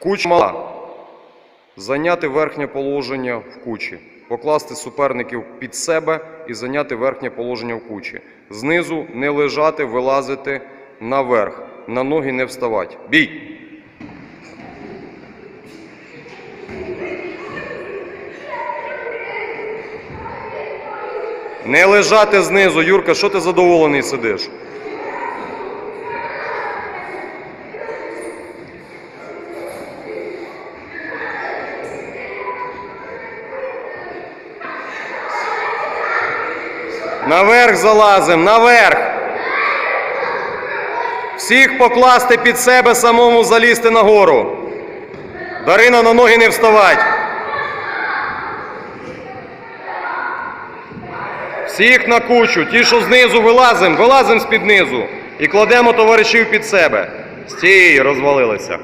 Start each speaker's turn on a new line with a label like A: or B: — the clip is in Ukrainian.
A: Куча мала. Зайняти верхнє положення в кучі. Покласти суперників під себе і зайняти верхнє положення в кучі. Знизу не лежати, вилазити наверх. На ноги не вставати. Бій! Не лежати знизу, Юрка, що ти задоволений сидиш? Наверх залазим, наверх. Всіх покласти під себе, самому залізти нагору. Дарина на ноги не вставать. Всіх на кучу. Ті, що знизу вилазим, вилазим з-під низу. І кладемо товаришів під себе. Стій, розвалилися.